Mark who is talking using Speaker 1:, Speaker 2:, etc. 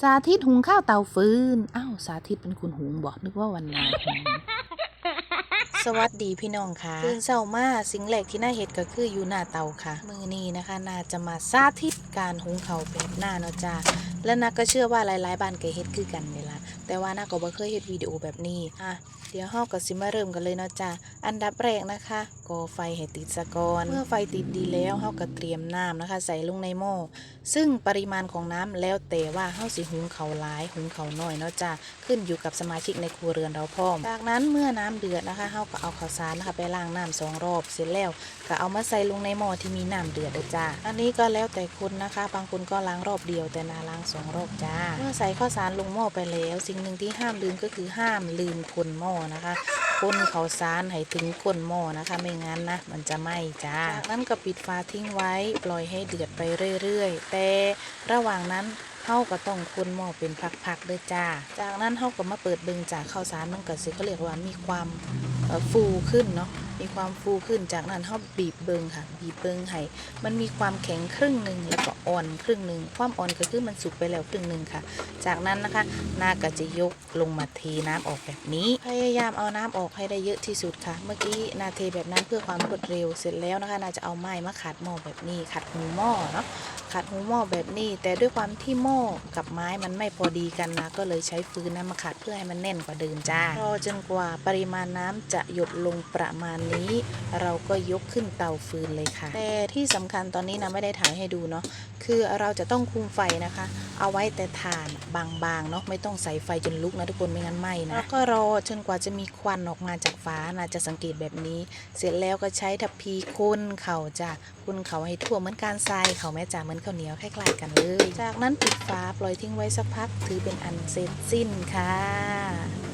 Speaker 1: สาธิตหุงข้าวเตาฟืน อ้าวสาธิตเป็นคุณหุงบอกนึกว่าวันนาหุงสวัสดีพี่น้องค่ะตื่นเช้ามาสิ่งแรกที่น่าเห็ดก็คืออยู่หน้าเตาค่ะ มือนี้นะคะน่าจะมาสาธิตการหุงข้าวแบบหน้าเนาะจ้าและนักก็เชื่อว่าหลายๆบ้านก็เฮ็ดคือกันนี่ละแต่ว่านักก็บ่เคยเฮ็ดวิดีโอแบบนี้อะ เดี๋ยวเฮาก็สิมาเริ่มกันเลยเนาะจ้าอันดับแรกนะคะก่อไฟให้ติดซะกอนเมื่อไฟติดดีแล้วเฮาก็เตรียมน้ำนะคะ ใส่ลงในหม้อซึ่งปริมาณของน้ำแล้วแต่ว่าเฮาสิหุงข้าหลายหุงข้าน้อยเนาะจ้าขึ้นอยู่กับสมาชิกในครัวเรือนเราพร้อมจากนั้นเมื่อน้ำเดือดนะคะเฮาก็เอาข้าวสารนะคะไปล้างน้ำสองรอบเสร็จแล้วก็เอามาใส่ลงในหม้อที่มีน้ำเดือดเลยจ้าอันนี้ก็แล้วแต่คนนะคะ บางคนก็ล้างรอบเดียวแต่นาล้างสองรอบจ้าเมื่อใส่ข้าวสารลงหม้อไปแล้ว สิ่งหนึ่งที่ห้ามลืมก็คือห้ามลืมคนหม้อนะคะคนข้าวสารให้ถึงคนหม้อนะคะ ไม่งั้นนะมันจะไหม้จ้าจากนั้นก็ปิดฝาทิ้งไว้ปล่อยให้เดือดไปเรื่อยๆ แต่ระหว่างนั้นเฮาก็ต้องคนหม้อเป็นพักๆเด้อจ้า จากนั้นเฮาก็มาเปิดเบิงจากข้าวสารมันก็สิเขาเรียกว่ามีความฟูขึ้นเนาะ มีความฟูขึ้นจากนั้นเฮาบีบเบิงค่ะ บีบเบิงให้มันมีความแข็งครึ่งหนึ่งแล้วก็อ่อนครึ่งหนึ่งความอ่อนก็คือมันสุกไปแล้วครึ่งหนึ่งค่ะ จากนั้นนะคะนาก็จะยกลงมาเทน้ำออกแบบนี้ พยายามเอาน้ำออกให้ได้เยอะที่สุดค่ะ เมื่อกี้นาเทแบบนั้นเพื่อความรวดเร็วเสร็จแล้วนะคะนาจะเอาไม้มาขัดหม้อแบบนี้ขัดหูหม้อเนาะขัดหูหม้อแบบนี้แต่ด้วยความที่หม้อกับไม้มันไม่พอดีกันนะก็เลยใช้ฟืนนะมาขัดเพื่อให้มันแน่นกว่าเดิมจ้า รอจนกว่าปริมาณน้ำจะหยดลงประมาณนี้ เราก็ยกขึ้นเตาฟืนเลยค่ะ แต่ที่สำคัญตอนนี้นะไม่ได้ถ่ายให้ดูเนาะคือเราจะต้องคุมไฟนะคะ เอาไว้แต่ถ่านบางๆเนาะไม่ต้องใส่ไฟจนลุกนะทุกคนไม่งั้นไหม้นะแล้วก็รอจนกว่าจะมีควันออกมาจากฝานะจะสังเกตแบบนี้ เสร็จแล้วก็ใช้ทัพพีคนเข่าจ้ะคนเข่าให้ทั่วเหมือนการทรายเข่าแม่จ่าเหมือนข้าวเหนียวคล้ายๆกันเลย จากนั้นปิดฝาปล่อยทิ้งไว้สักพักถือเป็นอันเสร็จสิ้นค่ะ